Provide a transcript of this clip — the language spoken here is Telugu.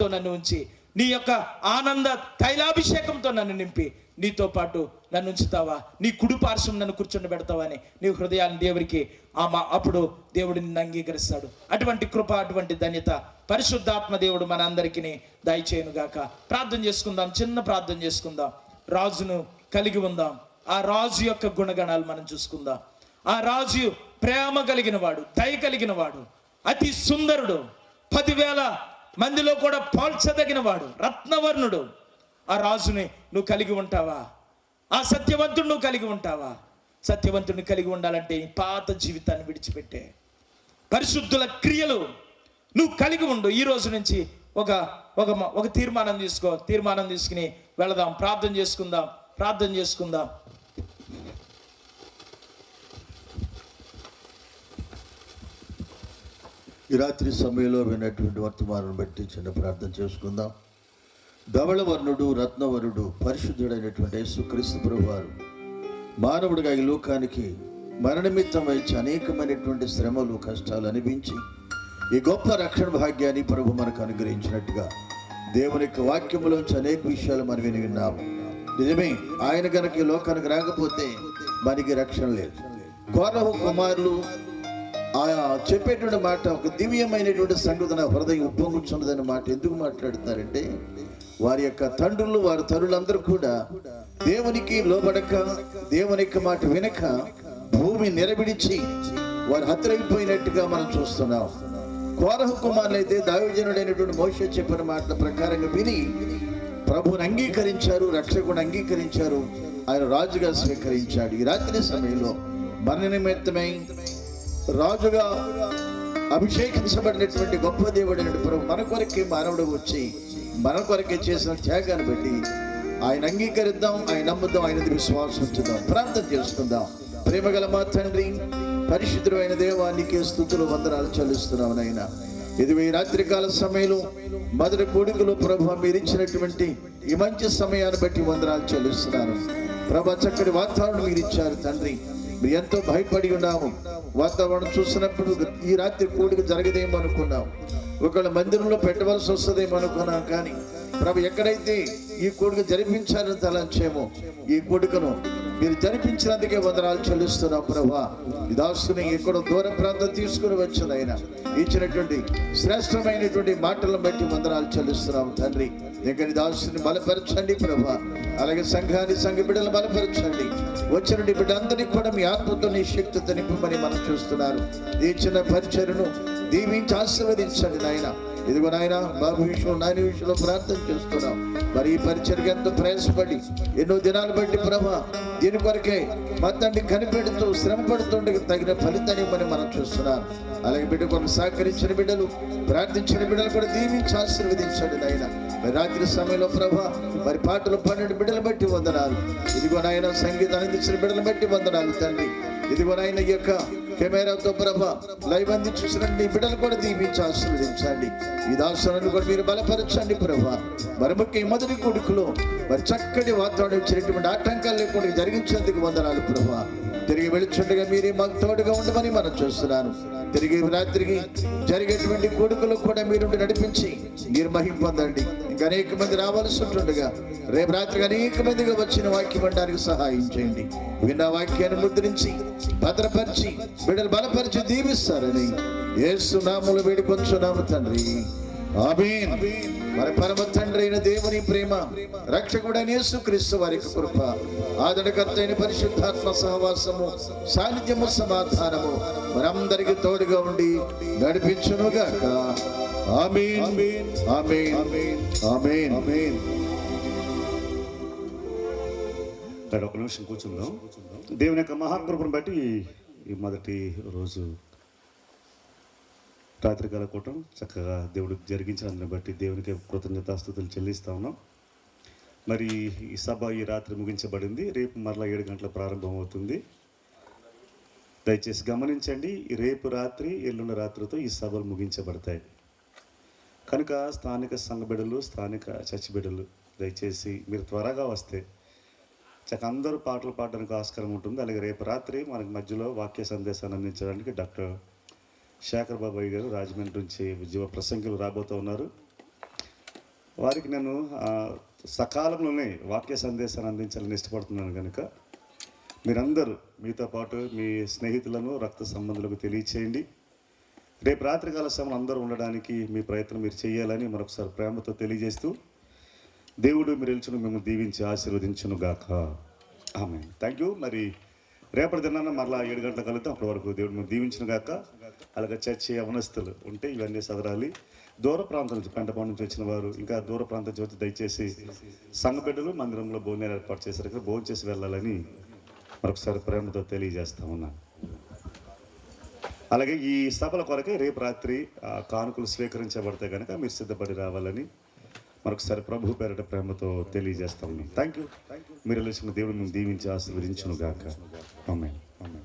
తో నన్ను ఉంచి నీ యొక్క ఆనంద తైలాభిషేకంతో నన్ను నింపి నీతో పాటు నన్ను ఉంచుతావా? నీ కుడి పార్శ్వం నన్ను కూర్చొని పెడతావా అని నీ హృదయాన్ని దేవుడికి ఆ మా అప్పుడు దేవుడు నిన్ను అంగీకరిస్తాడు. అటువంటి కృప అటువంటి ధన్యత పరిశుద్ధాత్మ దేవుడు మన దయచేయనుగాక ప్రార్థన చేసుకుందాం చిన్న ప్రార్థన చేసుకుందాం. రాజును కలిగి ఉందాం. ఆ రాజు యొక్క గుణగణాలు మనం చూసుకుందాం. ఆ రాజు ప్రేమ కలిగిన వాడు దయ కలిగిన వాడు అతి సుందరుడు. పదివేల మందిలో కూడా పోల్చదగిన వాడు రత్నవర్ణుడు. ఆ రాజుని నువ్వు కలిగి ఉంటావా? ఆ సత్యవంతుడు నువ్వు కలిగి ఉంటావా? సత్యవంతుడిని కలిగి ఉండాలంటే పాత జీవితాన్ని విడిచిపెట్టే. పరిశుద్ధుల క్రియలు నువ్వు కలిగి ఉండు. ఈ రోజు నుంచి ఒక ఒక ఒక తీర్మానం తీసుకో తీర్మానం తీసుకుని వెళదాం ప్రార్థన చేసుకుందాం ప్రార్థన చేసుకుందాం. ఈ రాత్రి సమయంలో విన్నటువంటి వర్తమానం బట్టి చిన్న ప్రార్థన చేసుకుందాం. ధవళవర్ణుడు రత్నవరుడు పరిశుద్ధుడైనటువంటి యేసుక్రీస్తు ప్రభువారు మానవుడిగా ఈ లోకానికి మరణమిత్తం వచ్చి అనేకమైనటువంటి శ్రమలు కష్టాలు అనిపించి ఈ గొప్ప రక్షణ భాగ్యాన్ని ప్రభు మనకు అనుగ్రహించినట్టుగా దేవుని యొక్క వాక్యములోంచి అనేక విషయాలు మనం విని విన్నాము నిజమే ఆయన కనుక ఈ లోకానికి రాకపోతే మనకి రక్షణ లేదు. కోరహు కుమారులు ఆయా చెప్పేటువంటి మాట ఒక దివ్యమైనటువంటి సంగతి నా హృదయం ఉప్పొంగుచున్నదనే మాట ఎందుకు మాట్లాడుతారంటే వారి యొక్క తండ్రులు వారి తరులందరూ కూడా దేవునికి లోబడక దేవుని యొక్క మాట వినక భూమి నిలబిడిచి వారు హతరైపోయినట్టుగా మనం చూస్తున్నాం. కోరహ కుమారులు అయితే దావిజనుడైనటువంటి మోష చెప్పిన మాటల ప్రకారంగా విని ప్రభువుని అంగీకరించారు రక్షకుని అంగీకరించారు ఆయన రాజుగా స్వీకరించాడు. ఈ రాత్రి సమయంలో మరణ నిమిత్తమై రాజుగా అభిషేకించబడినటువంటి గొప్ప దేవుడైన ప్రభు మన కొరకే మానవుడు వచ్చి మన కొరకే చేసిన త్యాగాన్ని బట్టి ఆయన అంగీకరిద్దాం ఆయన నమ్ముదాం ఆయన విశ్వాసం ఉంచుదాం. ప్రార్థన చేసుకుందాం. ప్రేమగల మా తండ్రి పరిశుద్ధుడు అయిన దేవానికి స్థుతులు వందనాలు చెల్లిస్తున్నాం నాయన. ఇది ఈ రాత్రికాల సమయంలో మొదటి కోడికలో ప్రభు మీరు ఇచ్చినటువంటి ఈ మంచి సమయాన్ని బట్టి వందనాలు చెల్లిస్తున్నాను. ప్రభా చక్కటి వాతావరణం మీరు ఇచ్చారు తండ్రి. ఎంతో భయపడి ఉన్నాము. వాతావరణం చూసినప్పుడు ఈ రాత్రి కూడిక జరగదేమో అనుకున్నాం. ఒకళ్ళ మందిరంలో పెట్టవలసి వస్తుందేమో అనుకున్నాం కానీ ప్రభు ఎక్కడైతే ఈ కూడిక జరిపించాలని తలంచేమో ఈ కూడికను మీరు జరిపించినందుకే వందనాలు చెల్లిస్తున్నాం ప్రభా. ఈ దాసుని ఎక్కడో దూర ప్రాంతం తీసుకుని వచ్చిన ఆయన. ఇచ్చినటువంటి శ్రేష్టమైనటువంటి మాటలను బట్టి వందనాలు చెల్లిస్తున్నాం తండ్రి. దగ్గర దాసుని బలపరచండి ప్రభా. అలాగే సంఘాన్ని సంఘ బిడ్డలు బలపరచండి. వచ్చిన బిడ్డందరినీ కూడా మీ ఆత్మతో నీ శక్తితో నింపమని మనం చూస్తున్నారు. ఈ చిన్న పరిచయను దీవించి ఆశీర్వదించండి నాయన. ఇదిగో నాయన బాబు విషయంలో నాయన విషయంలో ప్రార్థన చేస్తున్నాం. మరి ఈ పరిచయకి ఎంతో ప్రయాసపడి ఎన్నో దినాలు బట్టి ప్రభా దీని కొరకే మతండి కనిపెడుతూ శ్రమ పడుతుండే తగిన ఫలితాన్ని ఇవ్వని మనం చూస్తున్నాం. అలాగే బిడ్డ కొన్ని సహకరించిన బిడ్డలు ప్రార్థించిన బిడ్డలు కూడా దీవించి ఆశీర్వదించండి నాయన. మరి రాత్రి సమయంలో ప్రభా మరి పాటలు పన్నెండు బిడ్డలు బట్టి వందనాలు. ఇదిగో నాయన సంగీతం అందించిన బిడ్డలు బట్టి వందనాలు తండ్రి. ఇదిగో నాయన ఈ యొక్క కెమెరాతో ప్రభ లైవ్ అందించుసినండి బిడ్డలు కూడా దీపించి ఆశీర్వదించండి. ఈ దాసులను కూడా మీరు బలపరచండి ప్రభా. మరి ముఖ్య మొదటి కొడుకులో మరి చక్కటి వాతావరణం ఇచ్చినటువంటి ఆటంకాలు లేకుండా జరిగించేందుకు వందనాలు ప్రభా. తిరిగి వెళుచుండగా మీరే మాకు తోడుగా ఉండమని మనం చూస్తున్నాను. తిరిగి రాత్రికి జరిగేటువంటి కొడుకులు కూడా మీరు నడిపించి మీరు మహిం పొందండి. అనేక మంది రావాల్సి ఉంటుండగా రేపు రాత్రి అనేక మందిగా వచ్చిన వాక్యం వినడానికి సహాయం చేయండి. విన్న వాక్యాన్ని ముద్రించి భద్రపరిచి బిడ్డలు బలపరిచి దీవిస్తారని యేసు నామములు వేడుకొంచున్నాము తండ్రి. మరి పరమ తండ్రి అయిన దేవుని ప్రేమ రక్షకుడైన యేసుక్రీస్తు వారి కృప ఆదరణకర్త అయిన పరిశుద్ధాత్మ సహవాసము సాన్నిధ్యము సమాధానము మనందరికి తోడుగా ఉండి నడిపించునుగాక. ఆమేన్. ఆమేన్. ఆమేన్. ఆమేన్. ఇక్కడ ఒక నిమిషం కూర్చుందాం. దేవుని యొక్క మహాకృపను బట్టి ఈ మొదటి రోజు రాత్రికాల కూటం చక్కగా దేవుడు జరిగించినందుని బట్టి దేవునికి కృతజ్ఞతాస్థుతులు చెల్లిస్తా ఉన్నాం. మరి ఈ సభ ఈ రాత్రి ముగించబడింది. రేపు మరలా ఏడు గంటల ప్రారంభం అవుతుంది. దయచేసి గమనించండి రేపు రాత్రి ఎల్లుండి రాత్రితో ఈ సభలు ముగించబడతాయి. కనుక స్థానిక సంఘ బిడ్డలు స్థానిక చర్చి బిడ్డలు దయచేసి మీరు త్వరగా వస్తే చక్క అందరూ పాటలు పాడడానికి ఆస్కారం ఉంటుంది. అలాగే రేపు రాత్రి మనకి మధ్యలో వాక్య సందేశాన్ని అందించడానికి డాక్టర్ శేఖర్ బాబాయ్ గారు రాజమండ్రి నుంచి జీవ ప్రసంగులు రాబోతూ ఉన్నారు. వారికి నేను సకాలంలోనే వాక్య సందేశాన్ని అందించాలని ఇష్టపడుతున్నాను కనుక మీరందరూ మీతో పాటు మీ స్నేహితులను రక్త సంబంధులకు తెలియచేయండి. రేపు రాత్రికాల సమయంలో అందరూ ఉండడానికి మీ ప్రయత్నం మీరు చేయాలని మరొకసారి ప్రేమతో తెలియజేస్తూ దేవుడు మీరు ఇల్చును మేము దీవించి ఆశీర్వదించును గాక. ఆమె థ్యాంక్ యూ మరి రేపటి దినాన మరలా ఏడు గంటలకు కలుగుతాం అప్పటి వరకు దేవుడు మేము దీవించును గాక. అలాగే చర్చి అవనస్తులు ఉంటే ఇవన్నీ సదరాలి దూర ప్రాంతం నుంచి పెంటపాడు నుంచి వచ్చిన వారు ఇంకా దూర ప్రాంతం నుంచి వచ్చి దయచేసి సంఘ బిడ్డలు మందిరంలో భోజనాలు ఏర్పాటు చేశారు ఇక్కడ భోజనం చేసి వెళ్ళాలని మరొకసారి ప్రేమతో తెలియజేస్తా ఉన్నాను అలాగే ఈ సభల కొరకే రేపు రాత్రి ఆ, కానుకలు స్వీకరించబడితే కనుక మీరు సిద్ధపడి రావాలని మరొకసారి ప్రభు పేరట ప్రేమతో తెలియజేస్తా ఉన్నాం. థ్యాంక్ యూ మీరు లేచిన దేవుడు మేము దీవించి ఆశీర్వదించును గాక అమ్మాయి అమ్మాయి